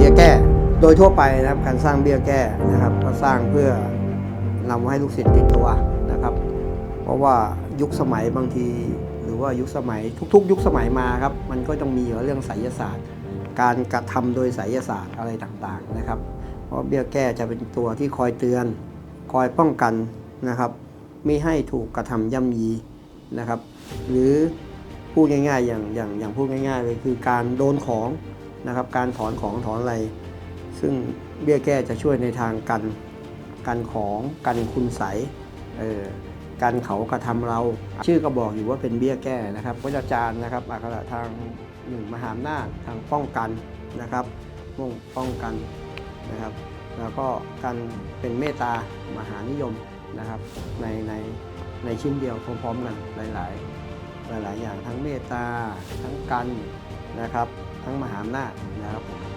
บี้ยแก้ โดยทั่วไปนะครับการสร้างเบี้ยแก้นะครับ ก็สร้างเพื่อนำให้ลูกศิษย์ติดตัวนะครับ เพราะว่ายุคสมัยบางที หรือว่ายุคสมัยทุก ๆ ยุคสมัยมาครับ มันก็ต้องมีเรื่องไสยศาสตร์ การกระทำโดยไสยศาสตร์อะไรต่างๆนะครับ เพราะเบี้ยแก้จะเป็นตัวที่คอยเตือน คอยป้องกันนะครับไม่ให้ถูกกระทำย่ำยีนะครับ หรือพูดง่ายๆอย่างอย่างอย่างพูดง่าย ๆ เลยคือการโดนของ นะครับการถอนของถอนอะไร ซึ่งเบี้ยแก้จะช่วยในทางกันกันของกันคุณใสเออกันเขากระทำเรา ชื่อก็บอกอยู่ว่าเป็นเบี้ยแก้นะครับพระอาจารย์นะครับอักขระทางหนึ่งมหาอำนาจทางป้องกันนะครับมุ่งป้องกันนะครับ แล้วก็การเป็นเมตตามหานิยมนะครับในในในชิ้นเดียวพร้อมๆกันหลาย ๆ หลาย ๆ อย่างทั้งเมตตาทั้งกัน นะครับ ทั้งมหาอำนาจนะครับผม